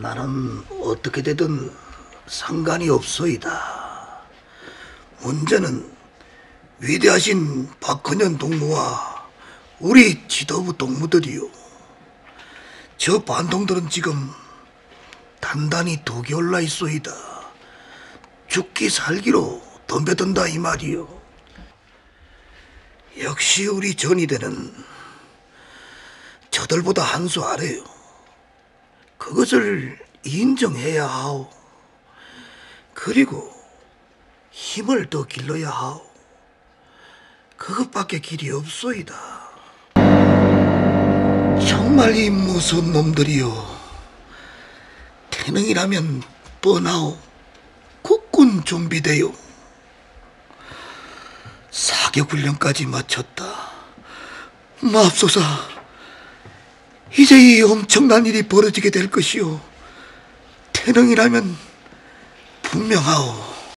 나는 어떻게 되든 상관이 없소이다. 문제는 위대하신 박헌현 동무와 우리 지도부 동무들이요. 저 반동들은 지금 단단히 독이 올라 있소이다. 죽기 살기로 덤벼든다 이 말이요. 역시 우리 전이대는 저들보다 한 수 아래요. 그것을 인정해야 하오. 그리고 힘을 더 길러야 하오. 그것밖에 길이 없소이다. 정말 이 무서운 놈들이요. 태능이라면 뻔하오. 국군 준비되요. 사격 훈련까지 마쳤다. 맙소사, 이제 이 엄청난 일이 벌어지게 될 것이오. 태능이라면 분명하오.